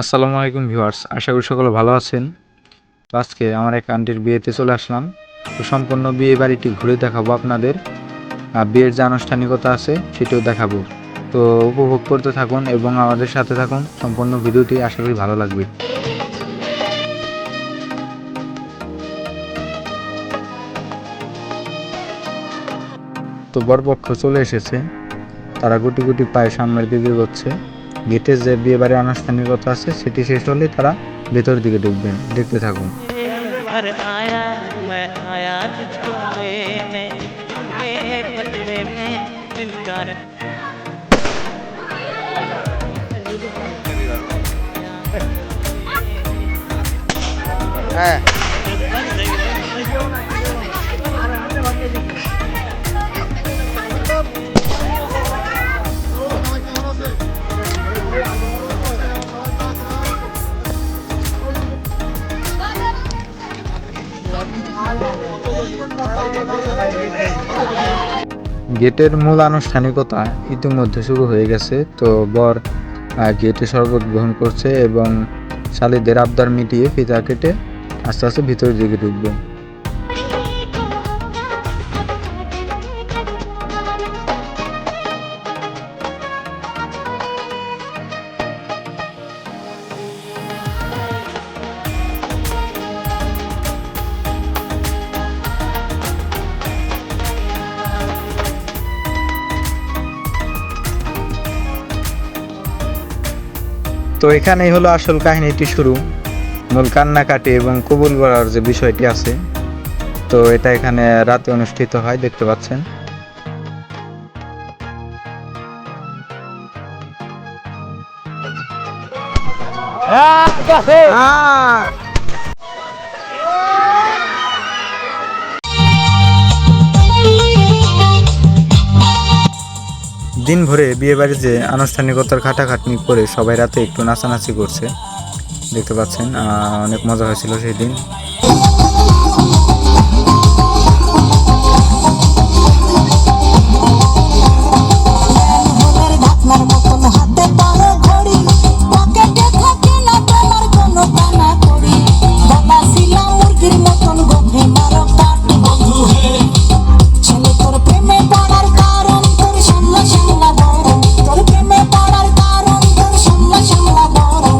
আসসালামু আলাইকুম ভিউয়ার্স, আশা করি সকলে ভালো আছেন। আজকে আমার এক আন্টির বিয়েতে চলে আসলাম। তো সম্পূর্ণ বিয়ে বাড়িটি ঘুরে দেখাবো আপনাদের। আর বিয়ের যে আনুষ্ঠানিকতা আছে, সেটাও দেখাবো। তো উপভোগ করতে থাকুন এবং আমাদের সাথে থাকুন। সম্পূর্ণ ভিডিওটি আশা করি ভালো লাগবে। তো বরপক্ষ চলে এসেছে। তারা গুটি গুটি পায়ে সামনের দিকে এগোচ্ছে। গেটের যে বিয়ে বাড়ির আনুষ্ঠানিকতা আছে সেটি শেষ হলে তারা ভেতর দিকে ঢুকবেন। দেখতে থাকুন। घर গেটের মূল আনুষ্ঠানিকতা ইতিমধ্যে শুরু হয়ে গেছে। তো বর গেটে শরবত গ্রহণ করছে এবং শালিদের আবদার মিটিয়ে ফিতা কেটে আস্তে আস্তে ভিতরের দিকে ঢুকবে। তো এখানেই হলো আসল কাহিনীটি শুরু। মূল কান্নাকাটি এবং কবুল করার যে বিষয়টি আছে তো এটা এখানে রাতে অনুষ্ঠিত হয় দেখতে পাচ্ছেন। দিন ভরে বিয়ে বাড়ি যে আনুষ্ঠানিকতার খাটাখাটনি করে সবাই রাতে একটু নাচানাচি করছে, দেখতে পাচ্ছেন অনেক মজা হয়েছিল সেই দিন।